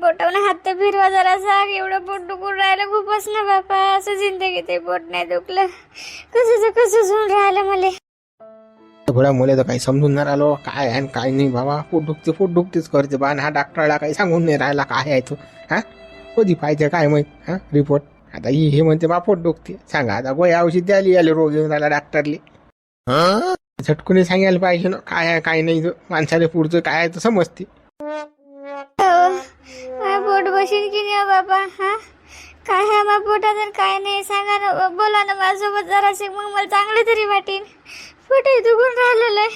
पोटावून हात तर फिरवा जरासा एवढं पोट दुखून राहिलं खूपच ना बापा. असं जिंदगी ते पोट नाही दुखलं. कसं कसं होऊन राहिलं मला? घोड्या मुले तर काही समजून नाही राहिलो. काय आहे आणि काय नाही बाबा. पोट दुखते पोट दुखतेच करते. बा हा डॉक्टरला काही सांगून नाही राहिला काय आहे तो. हा? कधी पाहिजे काय माहीत? हा? रिपोर्ट आता ही हे म्हणते बा पोट दुखते. सांगा आता गोळ्या औषध द्यायला आले रोग येऊन राहिला डॉक्टरले. झटकून सांगायला पाहिजे ना काय आहे काय नाही तो. माणसाला पुढचं काय आहे तर समजते. पोट बसेल की नाही हो बाबा हा? काय आहे माझ्या पोटात आणि काय नाही सांगा ना बोला ना माझ्यासोबत जरासे मग मला चांगलं तरी वाटेल पोट दुखून राहिलेलं आहे.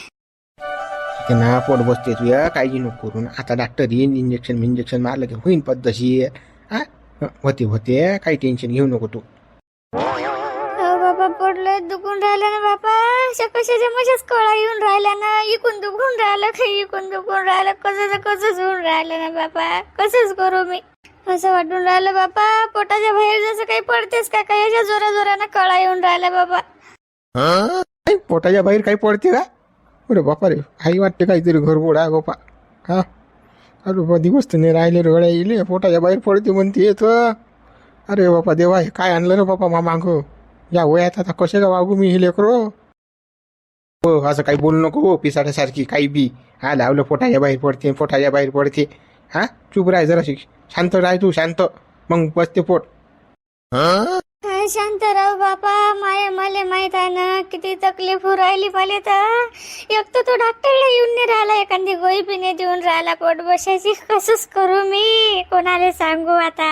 ते ना पोट बसते तुया काळजी नको करून आता डॉक्टर येईन इंजेक्शन इंजेक्शन मारलं की होईन पद्धतशीर हा? होते होते काही टेन्शन घेऊ नको तू. हो बाबा पडलोय दुखून राहिलं ना बाबा. अशा कशाच्या मशाच कळा येऊन राहिल्या ना? इकून दुखून राहिलं काही इकून दुखून राहिलं? कसं कसंच होऊन राहिलं ना बाबा? कसंच करू मी? असं वाटून राहिलं बापा पोटाच्या बाहेर जसं काही पडतेस का? काही अशा जोरा जोरानं कळा येऊन राहिला बाबा. नाही, पोटाच्या बाहेर काही पडते का? अरे बापा रे आई वाटते काहीतरी घर आहे बापा. हा? अरे बाबा दिवस तर नाही राहिले रगड्या येईल. पोटाच्या बाहेर पडते म्हणते येत अरे बापा देवा हे काय आणलं रे बापा मा मागं? या वयात आता कसे का वागू मी हे लेकरो? हो असं काही बोलू नको हो पिसाट्यासारखी काही बी. हा लावलं पोटाच्या बाहेर पडते पोटाच्या बाहेर पडते. हा? चुप राह जरा शांत राह तू शांत. मग बसते पोट. काय शांतराव बापा माया मला माहीत आहे ना किती तकलीफ होऊ राहिली मला तर. एक तर तो डॉक्टरला येऊन नाही राहिला एखादी गोळी पिणे देऊन राहिला पोट बसायची. कसंच करू मी? कोणाला सांगू आता?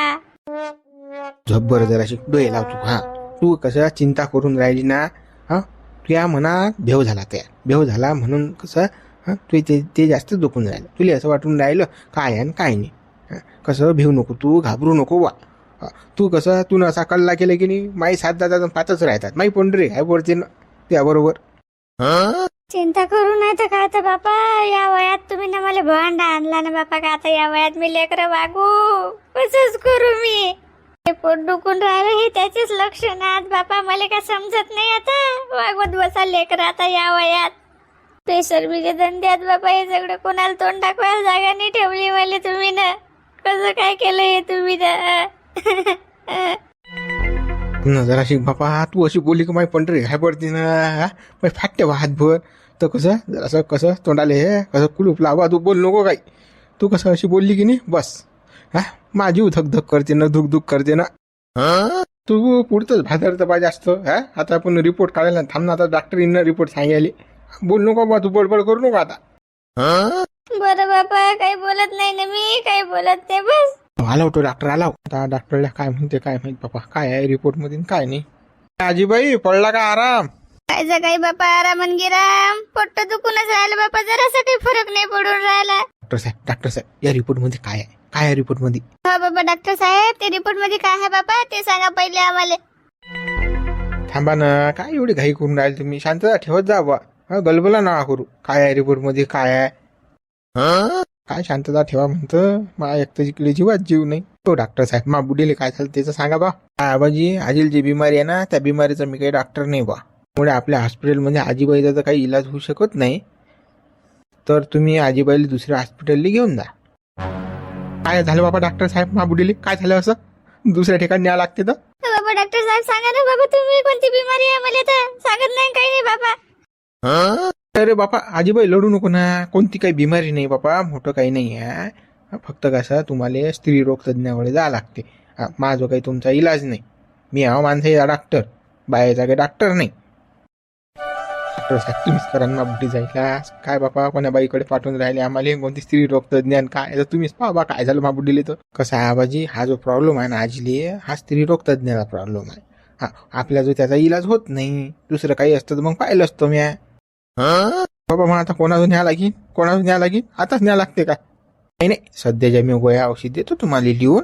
झब्बर जराशी डोळे लाव तू हा. तू कसं चिंता करून राहिली ना हा? तुया मनात भेव झाला त्या. भेव झाला म्हणून कसं हा? तू ते ते जास्त दुखून राहिलं. तुला असं वाटून राहिलं काय आहे आणि काय नाही. हा, कसं भेऊ नको तू घाबरू नको वा तू कसं तू असा कल्ला केला की नाही माई सात दादा पाचच राहतात. माई पंढरी आहे ना त्याबरोबर. चिंता करू नाही तर काय तर बापा? या वयात तुम्ही ना मला भांडा आणला ना बापा का? आता या वयात मी लेकर वागू कसंच करू मी. हे पोट दुखून राहिलं हे त्याचेच लक्षणात बापा. मला काय समजत नाही आता. वागवत बसा लेकर आता या वयात. प्रेशर बीचे धंद्यात बाबा हे सगळं कोणाला तोंड दाखवायला जागा नाही ठेवली मला तुम्ही ना. कसं काय केलं हे तुम्ही ना? न जराशी बापा तू अशी बोलली की माई पंढरी काय पडते ना हा फाटते बा हातभर. तर कसं जरासं कसं तोंडाले हे कसं कुलूप लावा तू बोल नको काही. तू कसं अशी बोलली की नाही बस. हा? माझी धकधक करते ना धुक धुक करते ना. तू पुढतच भादरतं पाहिजे असतं हा? आता आपण रिपोर्ट काढायला थांबणार आता डॉक्टर रिपोर्ट सांगायला. बोल नको बा तू बडबड करू नको आता. बरं बापा काही बोलत नाही ना मी काही बोलत नाही बस. आला होतो डॉक्टर आला आता डॉक्टरला काय म्हणते काय माहीत बापा काय आहे रिपोर्टमध्ये काय नाही. आजीबाई पडला का आराम? काय काही बापा आरामन गिराम. पोट्ट दुखूनच राहिलं बापा जरासा काही फरक नाही पडून राहिला. डॉक्टर साहेब डॉक्टर साहेब या रिपोर्टमध्ये काय आहे? काय आहे रिपोर्टमध्ये? हा बाबा डॉक्टर साहेब ते रिपोर्टमध्ये काय आहे बाबा ते सांगा पहिले आम्हाला. थांबा ना काय एवढी घाई करून राहील तुम्ही? शांतता ठेवत जा बा हा, गलबला ना करू. काय आहे रिपोर्टमध्ये काय आहे? काय शांतता ठेवा म्हणतं. मा एक तर इकडे जीवात जीव नाही. तो डॉक्टर साहेब मा बुडीले काय झालं त्याचं सांगा बा. आबाजी आजील जी बिमारी आहे ना त्या बिमारीचा मी काही डॉक्टर नाही बा. त्यामुळे आपल्या हॉस्पिटलमध्ये आजीबाईचा तर काही इलाज होऊ शकत नाही. तर तुम्ही आजीबाईला दुसऱ्या हॉस्पिटलला घेऊन जा. काय झालं बाबा डॉक्टर साहेब मा बुडीले? काय झालं असं? दुसऱ्या ठिकाणी न्यावं लागते तर? बाबा डॉक्टर साहेब सांगा ना बाबा तुम्ही कोणती बिमारी आहे? मला तर सांगत नाही काही नाही बाबा. अरे बापा आजीबाई लढू नको ना. कोणती काही बिमारी नाही बापा मोठं काही नाही आहे. फक्त कसं तुम्हाला स्त्री रोग तज्ज्ञाकडे जावं लागते माझं काही तुमचा इलाज नाही. मी हा माणसाचा डॉक्टर बायाचा काही डॉक्टर नाही. डॉक्टर साहेब तुम्हीच करा ना बुटी जायला. काय बापा कोणा बाईकडे पाठवून राहिले आम्हाला? कोणती स्त्री रोग तज्ञान काय तर तुम्हीच पाहा बा काय झालं माबुडीले तर. कसं आहे आबाजी? हा जो प्रॉब्लेम आहे ना आजीले हा स्त्री रोग तज्ज्ञाचा प्रॉब्लेम आहे. हा आपला जो त्याचा इलाज होत नाही दुसरं काही असतं तर मग पाहिलं असतं मी बाबा मग आता कोणाला न्याय लागेल? कोणाचं न्याय लागेल? आताच न्याय लागते का? नाही नाही. सध्याच्या मी गोळ्या औषध देतो तुम्हाला लिहून.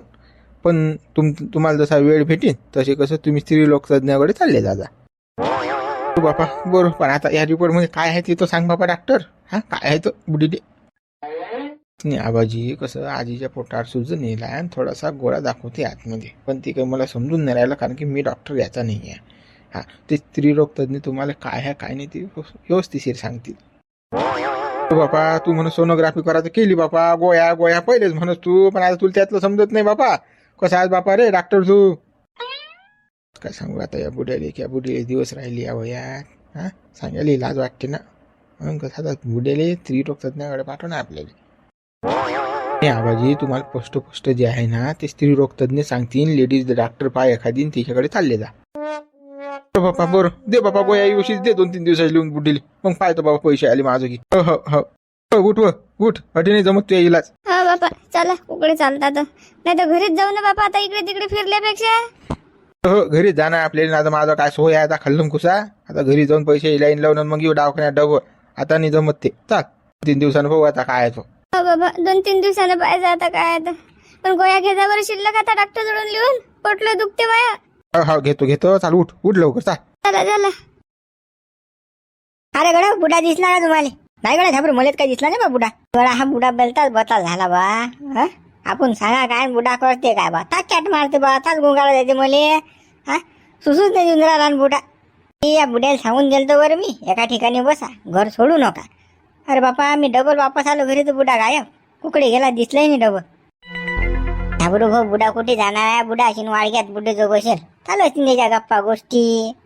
पण तुम तुम्हाला जसा वेळ भेटेल तसे कसं तुम्ही स्त्री लोकतज्ञाकडे चालले जा हो बापा बरोबर पण आता या रिपोर्टमध्ये काय आहे ते तो सांग बाबा डॉक्टर हा काय आहे तो? बुडीले नाही आबाजी कसं आजीच्या पोटावर सुजन येईल आणि थोडासा गोळा दाखवते आतमध्ये. पण ते काही मला समजून नाही राहिलं कारण की मी डॉक्टर याचा नाही आहे हा. ते स्त्रीरोग तज्ज्ञ तुम्हाला काय आहे काय नाही ते व्यवस्थिशीर सांगतील. बापा तू म्हणून सोनोग्राफी करायचं केली बापा. गोया गोया पहिलेच म्हणस तू. पण आता तुला त्यातलं समजत नाही बापा. कसं आज बापा रे डॉक्टर तू? काय सांगू आता या बुड्याले की या बुड्याले दिवस राहिली या. वयात हा? सांगायला लाज वाटते ना. मग कसं आता बुड्याले स्त्रीरोग तज्ज्ञाकडे तज्ञाकडे पाठव ना आपल्याला. नाही आबाजी तुम्हाला पोस्ट पोस्ट जे आहे ना ते स्त्रीरोग तज्ज्ञ सांगतील. लेडीज डॉक्टर पाय एखादी तिच्याकडे चालले जा. बापा बरं. दे बापा गोया दिवशी दे दोन तीन दिवसाची लिहून बुड्डीली मग पाहतो बाबा पैसे आले माझं की. हो हो हो. हो, उठ व उठ. अटी नाही जमत तुझ्या इलाज. हा बापा. चला उकडे चालतात नाही तर घरीच जाऊ ना बापा आता इकडे तिकडे फिरल्यापेक्षा. हो घरी जाणार आपल्याला. आता माझा काय सोय आहे? आता खाल्लम कुसा? आता घरी जाऊन पैसे लाईन लावून मग येऊ दवाखान्यात डबल आता नाही जमत ते. चाल तीन दिवसानं बघू आता काय आहे तो. हो बाबा. दोन तीन दिवसानं पाहिजे आता काय आता. पण गोळ्या घेजा बरं शिल्लक आता डॉक्टर जवळून लिहून. पोटलं दुखते माया हो हो घेतो घेतो चाल उठ उठ लवकर चाल. चला चला. अरे गड बुडा दिसला का तुम्हाला? नाही गडा घाबरू मलेच काही दिसला नाही बा बुडा. गडा हा बुडा बेलताच बताल झाला बा. हं? आपण सांगा काय बुडा करते काय बा? ताच कॅट मारते बा ताच गुंगाळा देते मले. हा? सुसूच नाही देऊन राहिला बुडा. मी या बुड्याला सांगून गेलतो बरं मी. एका ठिकाणी बसा घर सोडू नका. अरे बापा मी डबल वापस आलो घरी तर बुडा गायब. कुकडे गेला दिसलाही नाही डबल. घाबरू भाऊ बुडा कुठे जाणार आहे? बुडा अशी वाळग्यात बुडे जोगोशेर. बसेल चालू असतील त्याच्या गप्पा गोष्टी.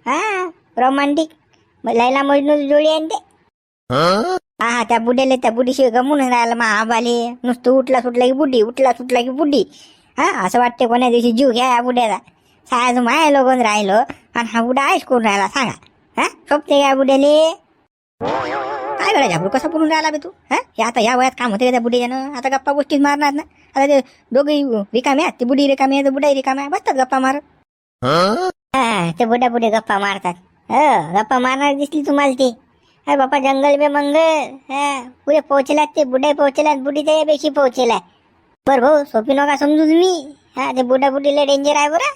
हा? रोमांटिक लैला मजनू जोडी आहे ते? हा त्या बुड्याला त्या बुडीशी गमून राहिला मा आबाले. नुसतं उठला सुटला की बुडी उठला सुटला की बुडी. हा? असं वाटते कोण्या दिवशी जीव घ्या या बुड्याला. सायाचं माया लोगन राहिलो आणि हा बुडा आयश करून राहिला सांगा. हा? सोपते या बुड्याले? काय करायचं झापू कसा पुरून राहिला बे तू? हा? हे आता या वयात काम होते का त्या आता गप्पा गोष्टीच मारणार ना? आता ते दोघे रिकामे आहेत. ती बुडी रिकामी आहे तर बुडाई रिकामी आहे. बसतात गप्पा मार हा ते बुड्या बुडे गप्पा मारतात. हो गप्पा मारणार दिसली तुम्हाला ती. अरे बापा जंगल बे मंगल. हा पुढे पोहोचलात ते बुडे पोहोचलात बुडी त्यापेक्षा पोहोचलाय. बर भाऊ सोपी नका समजू तुम्ही हा ते बुडा बुडीला डेंजर आहे बरं.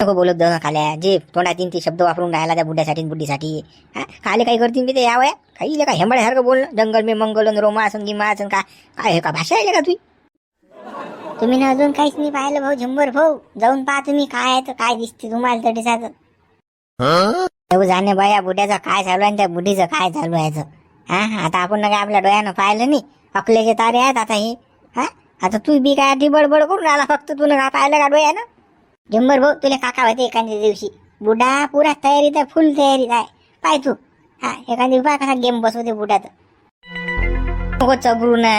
नको बोलत जाऊ खाल्या. जे तोंडात येईन ते शब्द वापरून राहिला त्या बुड्डीसाठी हा? खाले काही करतील ते या वया? काही का हेंबड्यासारखं बोलणं? जंगल में मंगल रोमास आणि गिमास आणि का काय हे का भाषा आहे का तुझी तुम्ही ना अजून काहीच नाही पाहिलं भाऊ झंबर भाऊ. जाऊन पहा तुम्ही काय आहे तर काय दिसते तुम्हाला तर दिसायचं. जाणे बाया बुड्याचं काय चालू आहे त्या बुढीचं काय चालू आहे. हा? आता आपण ना काय आपल्या डोळ्यानं पाहिलं नाही. अकलेचे तारे आहेत आता हे. हा? आता तू बी काय आधी बडबड करून आला फक्त तू काय पाहिलं का डोळ्यानं? जंबर भाऊ तुला काका होते एखाद्या दिवशी. बुडा पुरा तयारीत आहे फुल तयारीत आहे. पाय तू. हा दिवशी पाय कसा गेम बसवते बुडात नको चबरू ना.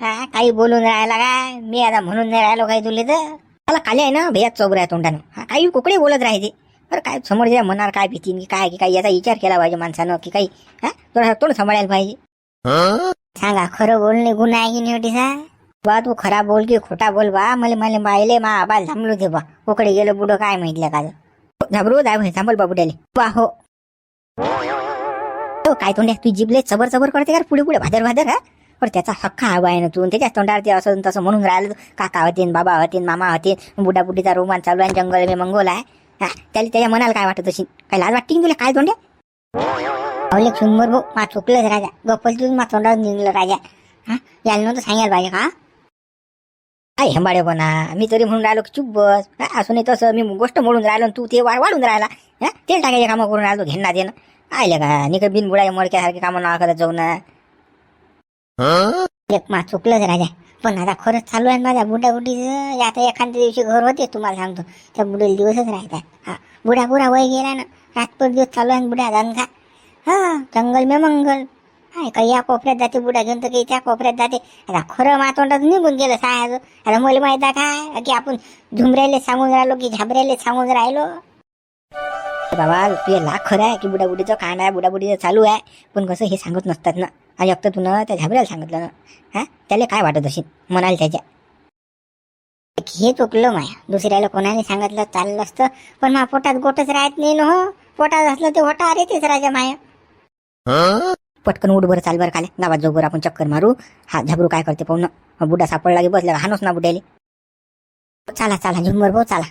हा काही बोलून राहिला काय मी आता म्हणून नाही राहिलो काही तुले तर. मला खाली आहे ना भैया चोबर आहे तोंडानं. हा काही कुकडे बोलत राहते बरं काय समोर जे मनावर काय भीती की काय की काय याचा विचार केला पाहिजे माणसानं की काही हा तोंड सांभाळायला पाहिजे. सांगा खरं बोलणे गुन्हा आहे की नाही बा तू खरा बोल की खोटा बोल बा. मला मला बायले मा आबाल थांबलो ते बा. उकडे गेलो बुडो काय म्हटलं का झाबरू जाय थांबल बा बुड्याले. बा हो. तो काय तोंड्या तू जिबले चबर चबर करते का पुढे पुढे? भादर भादर हा? पण त्याचा हक्का हवा आहे ना तू त्याच्या तोंडावर ते असं तसं म्हणून राहिलं. काका होतीन बाबा होतीन मामा होतीन. बुडा बुडीचा रोमान चालू आहे जंगल मे मंगोल आहे. हा त्याला त्याच्या मनाला काय वाटत अशी काय लाज वाटते की तुला? काय तोंडे अवले सुंदर भाऊ मा चुकलंच राजा. गप्पल तू मा तोंडावर निघलं राजा. हा? याला नव्हतं सांगायला पाहिजे का? काय हेंबाडे बना मी तरी म्हणून राहिलो की चुप बस. हा, असं नाही तसं. मी गोष्ट म्हणून राहिलो तू ते वाढ वाढून राहिला. हा? तेल टाकायचे कामं करून राहिलो घेणार देणं. आयले का? निक बिन बुडाय मडक्यासारखे कामं नाव करत जाऊ ना. एक मा चुकलंच राजा. पण आता खरंच चालू आहे माझ्या बुड्या बुडीचं आता एखाद्या दिवशी घर होते तुम्हाला सांगतो. त्या बुडेल दिवसच राहतात. हा बुडा पुरा वय गेला ना. रातभर दिवस चालू आहे ना बुड्या धंदा हा जंगल मे मंगल. हाय काही या कोपऱ्यात जाते बुडा घेऊन तर काही त्या कोपऱ्यात जाते. आता खरं मातोंडात निघून गेलं सायाचं आता मला माहीत आहे काय? की आपण झुमऱ्याले सांगून राहिलो की झाबऱ्याले सांगून राहिलो? बाबा तुझे लाख खरं आहे की बुडाबुडीचं कांड आहे बुडाबुडीचं चालू आहे. पण कसं हे सांगत नसतात ना. आणि फक्त तू त्या झाबऱ्याला सांगितलं ना. हा? त्याला काय वाटत असेल? म्हणाल त्याच्या. हे चुकलं माया. दुसऱ्याला कोणाने सांगितलं चाललं असतं. पण मा पोटात गोटच राहत नाही ना हो. पोटात असलं ते होटा अरे तेच राजा माया. पटकन उठ बरं चाल बरं खाले. गावात जाऊ बरं आपण चक्कर मारू. हा झाबरू काय करते पाहून. बुडा सापडला की बसला हानोच ना बुड्याले चला चला झुंबर भाऊ चला.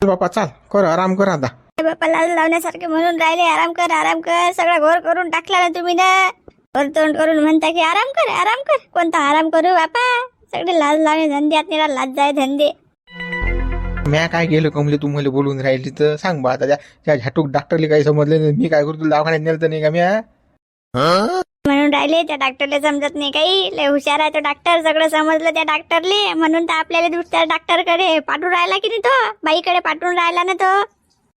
बापा चाल. कर आराम कर आता. बाप्पा लाज लावण्यासारखे म्हणून राहिले. आराम कर आराम कर. सगळं घोर करून टाकला ना तुम्ही ना. वर तोंड करून म्हणता की आराम कर आराम कर. कोणता आराम करू बापा? सगळे लाज लावणे धंदे आत लाज जाय धंदे. म्या काय केलं कमले म्हणजे तू मला बोलून राहिली तर सांग बा आता त्या त्या झाटूक डॉक्टरले काही समजलं नाही मी काय करू तुला दवाखान्यात नेलं तर नाही का म्या? म्हणून राहिले त्या डॉक्टरला समजत नाही काही. लय हुशार आहे तो डॉक्टर सगळं समजलं त्या डॉक्टरले म्हणून तर आपल्याला दुसऱ्या डॉक्टरकडे पाठवून राहिला की नाही तो? बाईकडे पाठवून राहिला ना तो?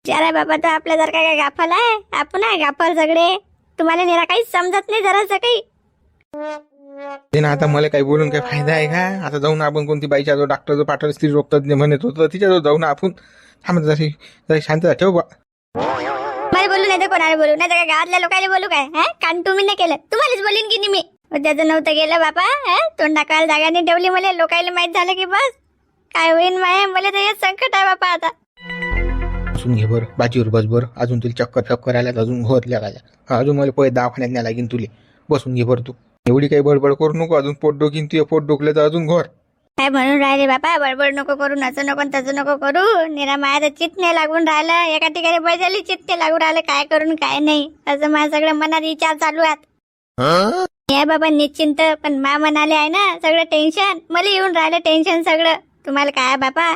हुशार आहे बाबा तो आपल्यासारखा काय गाफल आहे? आपण आहे गाफल सगळे. तुम्हाला निरा काहीच समजत नाही जरासं काही. ते ना आता मला काही बोलून काही फायदा आहे का? आता जाऊन आपण कोणती बाईच्या जो डॉक्टर जो पाठवलं स्त्री तज्ञ म्हणत होतं तिच्याजवळ जाऊन आपण. थांबत जरी जरी शांतता ठेव बा. मला बोलू नाही तर कोणाला बोलू? नाही तर काय गावातल्या लोकांना बोलू काय हा? कान तुम्ही नाही केलं. तुम्हालाच बोलीन की नाही मी. उद्याचं नव्हतं गेलं बापा हा? तोंड टाकायला जागा नाही ठेवली मला. लोकायला माहीत झालं की बस. काय होईन माय? मला तर हे संकट आहे बापा आता. बसून घे बरं बाजीवर बस बरं. अजून तुला चक्कर चक्कर आल्या अजून का अजून मला पहिले दवाखान्यात न्या लागेल तुले. बसून घे बरं तू. एवढी काही बडबड करू नको अजून पोट डोकीन तुझे पोट डोकलं तर अजून घोर. काय म्हणून राहिले बापा? बडबड नको करू नचं नको तसं नको करू. निरा माया तर चित्त नाही लागून राहिलं. एका ठिकाणी चित्त नाही लागून राहिलं. काय करून काय नाही. असं माझ्या सगळं मनात विचार चालू आहेत. या बाबा निश्चिंत पण मा म्हणाले आहे ना सगळं टेन्शन मला येऊन राहिलं टेन्शन सगळं. तुम्हाला काय बापा?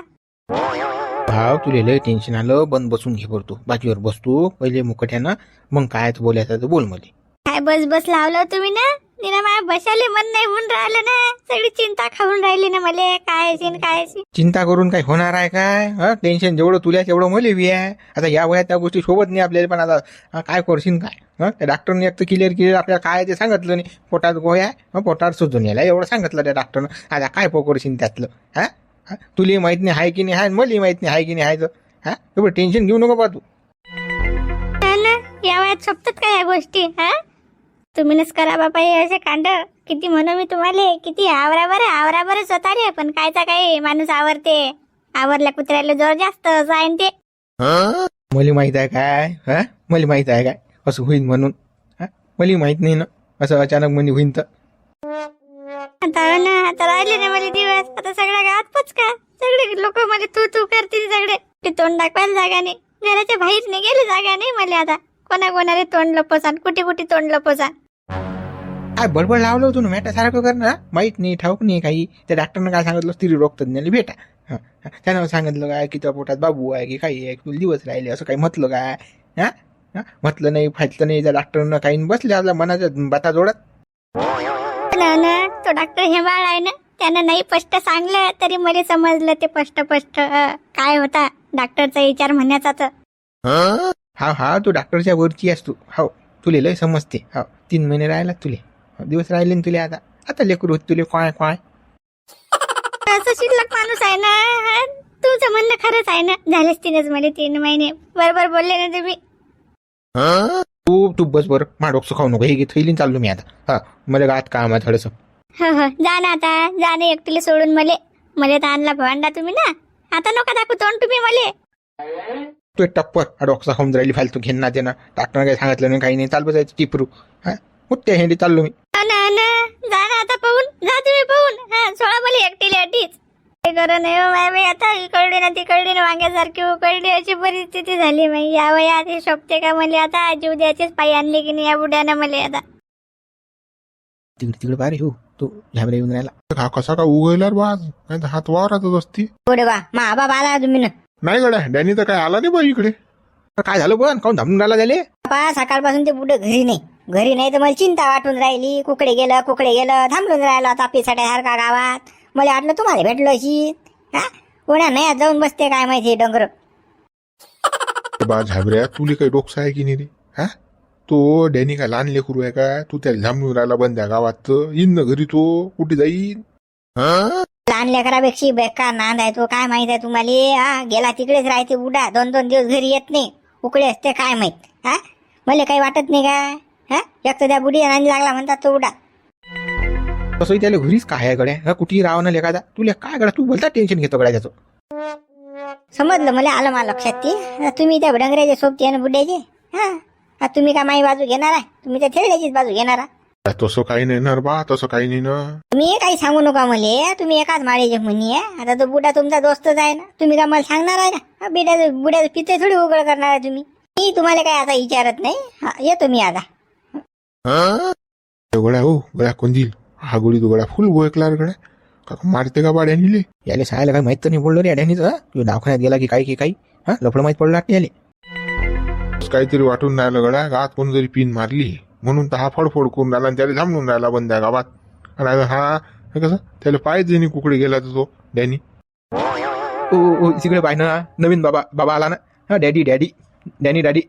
भाव तुले लय टेन्शन आलं. बंद बसून घे बरं तू. बाजीवर बस तू. पहिले मुकट्यानं. मग काय बोलायचं बोलमध्ये काय बस बस लावलं हो तुम्ही ना? निरा माया बसाले मन नाही होऊन राहिलं ना. सगळी चिंता खाऊन राहिली ना मला. काय असेल काय असेल चिंता करून काही होणार आहे काय? हं? टेन्शन जेवढं तुला तेवढं मला बी आहे. आता या वयात त्या गोष्टी सोबत नाही आपल्याला पण आता हं, काय करशील काय? हं? त्या डॉक्टरने एक तर क्लिअर क्लिअर आपल्याला काय ते सांगितलं नाही. पोटात गोया हं, पोटात सुजून यायला एवढं सांगितलं त्या डॉक्टरनं आता काय पकडशील त्यातलं? हा? तुला माहीत नाही आहे की नाही आहे मला माहीत नाही आहे की नाही आहे तर. हा? एवढं टेन्शन घेऊ नको बा तू. हा ना या वयात सोपतात का या गोष्टी? हा? तुम्हीच करा बापा हे असे कांड. किती म्हणू मी तुम्हाला किती आवरा बरं आवरा बरं स्वतःले. पण कायचा काही माणूस आवरते. आवरल्या कुत्र्याला जोर जास्त असं आहे न ते. मला माहीत आहे काय? हा? मला माहीत आहे काय? असं होईल म्हणून. हा? मला माहीत नाही ना. असं अचानक म्हणजे होईन तर. आता हो ना आता राहिले ना मला दिवस. आता सगळ्या गावात पचका. सगळे लोक मला तू तू करतील सगळे. ते तोंड दाखवायला जागा नाही घराच्या बाहेर नाही गेले जागा नाही मला आता. कोणा कोणाला तोंड लपवसान कुठे कुठे तोंड लपवसान. काय बडबड लावलं होतं ना मॅटा सारखं कर ना माहीत नाही ठाऊक नाही काही. त्या डॉक्टरनं काय सांगितलं स्त्री रोग तज्ञाला भेटा. हं. त्यानं सांगितलं काय की त्या पोटात बाबू आहे की काही आहे तुला दिवस राहिले असं काही म्हटलं काय हा? हा? म्हटलं नाही फाटलं नाही त्या डॉक्टरनं काही बसले आपल्या मनाच्या बाता जोडत तो डॉक्टर हेमाळ आहे ना त्यानं नाही स्पष्ट सांगलं तरी मला समजलं ते स्पष्ट स्पष्ट काय होता डॉक्टरचा विचार म्हणण्याचा तर. हा? हा तू डॉक्टरच्या वरची आहेस तू हो तुले लय समजते. हो तीन महिने राहिला तुले. दिवस राहिले तुले आता. आता लेकरू होत तुले काय काय? असं शिल्लक माणूस आहे ना हा, तुमचं म्हणणं खरंच आहे ना? झालेच तिनेच मला तीन महिने. बरोबर बोलले ना तुम्ही. तू तू बस बरं. मा डोकं खाऊ नको. हे घे थैलीन चाललो मी आता. हा मला गात काम आहे थोडंसं. हो हो. जा ना आता. जा ना एकटीला सोडून मले. मले तर आणला भांडा तुम्ही ना? आता नका दाखवू तोंड तुम्ही मले. तू एक टप्पर. हा खाऊन राहिली फालतू. घेणं ते ना डॉक्टरनं काही सांगितलं नाही काही नाही. चाल बसायचं टिपरू. हा? त्या हेंडी चाललो मी. ना ना जा ना आता पाहून. जा तुम्ही पाहून. हा सोळा मला एकटीला अटीच हे करू नये हो माय बाई आता इकडली ना तिकडली ना वांग्यासारखी उकडली. अशी परिस्थिती झाली माई या वयात हे शोभते का मला आता? जीव द्यायचीच पायी आणली की नाही या बुड्यानं मला आता? तिकडे तिकडे पारे हो. तो झॅबरा येऊन राहिला. हा कसा का उगवल्यावर बा आज? नाही तर हात वावरातच असती. पुढे बा. मा आबा आला तुम्ही ना. नाही गड्या डॅनी तर काय आला नाही बा इकडे? काय झालं पण? काऊन धामून राहिला झाले? बापा सकाळपासून ते बुडे घरी नाही. घरी नाही तर मला चिंता वाटून राहिली. कुकडे गेलं कुकडे गेलं थांबून राहिलं आता पिसाड्यासारखा गावात. मला वाटलं तुम्हाला भेटलो अशी. हा? कोणा नाही जाऊन बसते काय माहिती डोंगर. बा झाबऱ्या तुले काही डोकसा आहे की नाही रे? हा? तो डॅनी काय लहान लेकरू आहे का? तू त्याला झांबून राहिला बंद्या गावात. येईन ना घरी तो. कुठे जाईन? लहान लेकरापेक्षा बेकार नांद आहे तो. काय माहीत आहे तुम्हाला? हा? गेला तिकडेच राहते उडा. दोन दोन दिवस घरी येत नाही. उकडे असते काय माहीत? हा? मला काही वाटत नाही का? हा? एक त्या बुडी नांदी लागला म्हणतात तो उडा. तसंही त्याला घरीच काय आहे गड्या? हा कुठेही राव ना लेखादा तुला काय गड्या? तू बोलता टेन्शन घेतो गड्या त्याचं. समजलं मला आलं मला लक्षात ते. तुम्ही त्या डंगऱ्याचे सोबती आणि बुड्याचे हा? तुम्ही का माझी बाजू घेणार आहे? तुम्ही त्या थेरड्याचीच बाजू घेणार आहे? तसं काही नाही ना बा तसं काही नाही ना. तुम्ही काही सांगू नका मले. तुम्ही एकाच माळेचे म्हणी आहे. आता तो बुडा तुमचा दोस्तच आहे ना. तुम्ही का मला सांगणार आहे का? बिड्या बुड्याचं पिते थोडी उघड करणार आहे तुम्ही. मी तुम्हाला काही आता विचारत नाही. हा, येतो मी आता. गड्या हो गड्या कोण देईल हा गोळी तो गड्या फुल गोयकला रे गड्या. का मारते का बा डॅनीले याले सांगायला काही माहीत तर नाही बोललो रे अड्यानीच तू दवाखान्यात गेला की काही की काही हा? लफडं माहीत पडलं वाटते याले. काहीतरी वाटून राहिलं गड्या गावात कोणतरी पिन मारली म्हणून तर हा फडफड करून राहिला आणि त्याला थांबून राहिला बंद्या गावात. आणि हा कसं? त्याला पाहिजे नाही कुकडे गेला तर तो डॅनी ओ ओ तिकडे पाय ना नवीन बाबा बाबा आला ना. हा डॅडी डॅडी डॅनी डॅडी.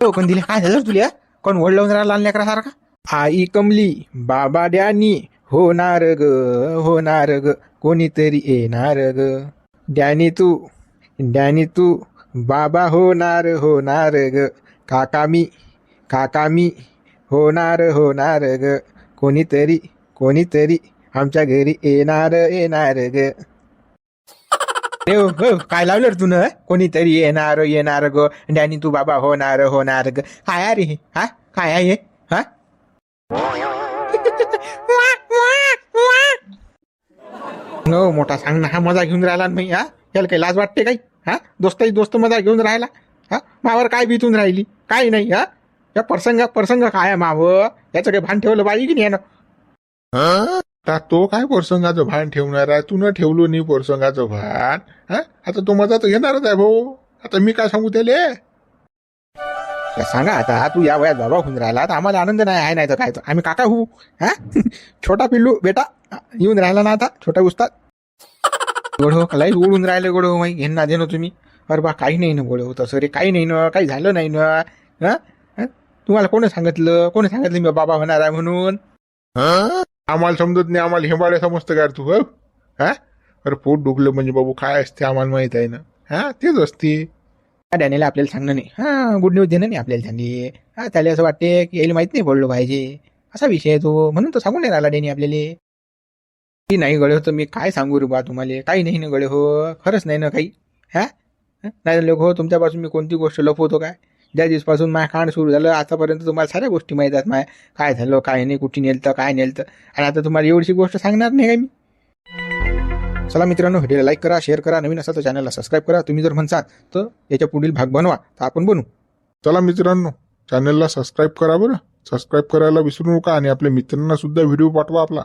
टोकन दिले. काय झालं तुला कोण वड लावून राहिला लहान लेकरासारखा आई कमली बाबा डॅनी होणार ग होणार ग कोणीतरी येणार ग. डॅनी तू डॅनी तू बाबा होणार होणार ग. काका मी काका मी होणार होणार ग. कोणीतरी कोणीतरी आमच्या घरी येणार येणार ग. ए हो, हो, काय लावलं रे तुनं कोणीतरी येणार येणार ग. डॅनी तू बाबा होणार होणार ग. काय आहे रे हे? हा? काय आहे हे? हा? हो, मोठा सांग ना हा मजा घेऊन राहिला नाही हा? याला काही लाज वाटते काही? हा? दोस्ताही दोस्त मजा घेऊन राहिला? हा? मावर काय बितून राहिली? काय नाही हा? या प्रसंग प्रसंग काय आहे मावं? याचं काही भान ठेवलं पाहिजे की नाही यानं? आता तो काय प्रसंगाचं भान ठेवणार आहे? तू न ठेवलो नाही प्रसंगाचं भान हा? आता तो मजा तर घेणारच आहे भाऊ. आता मी काय सांगू त्याले? या सांगा आता तू या वयात बाबा होऊन राहिला. तर आम्हाला आनंद नाही आहे नाही तर काय? तर आम्ही काका होऊ हा? छोटा पिल्लू बेटा येऊन राहिला ना आता छोटा उस्ताद. गोडो लई उडून राहिले गोडो माई घेणं ना देणं तुम्ही. अरे बा काही नाही ना गोडो तसं रे काही नाही ना काही झालं नाही ना हा? हा? तुम्हाला कोणी सांगितलं? कोणी सांगितलं मी बाबा होणार आहे म्हणून? आम्हाला समजत नाही आम्हाला हेंबाड्या समजतं का तू हो? हा? अरे पोट डुकलं म्हणजे बाबू काय असते आम्हाला माहीत आहे ना? हा? तेच असते. हा, डॅनीला आपल्याला सांगणं नाही. हा गुड न्यूज देणं नाही आपल्याला त्यांनी. हा त्याला असं वाटते की याला माहीत नाही पडलं पाहिजे. असा विषय आहे तो. म्हणून तो सांगून नाही राहिला डॅनी आपल्याला. की नाही गळे होतं मी काय सांगू रे बा तुम्हाला? काही नाही ना गळे हो. खरंच नाही ना काही. हा? हा? नाही लोक हो तुमच्यापासून मी कोणती गोष्ट लपवतो काय? ज्या दिवसपासून माझ्या खाण सुरू झालं आतापर्यंत तुम्हाला साऱ्या गोष्टी माहीत आहेत. माय काय झालं काय नाही कुठे नेलतं काय नेलतं. आणि आता तुम्हाला एवढीशी गोष्ट सांगणार नाही काय मी? चला मित्रांनो व्हिडिओला लाईक करा शेअर करा. नवीन असाल तर चॅनलला सबस्क्राईब करा. तुम्ही जर म्हणसाल तर याच्या पुढील भाग बनवा. तर आपण बनू. चला मित्रांनो चॅनलला सबस्क्राईब करा बरं. सबस्क्राईब करायला विसरू नका आणि आपल्या मित्रांना सुद्धा व्हिडिओ पाठवा आपला.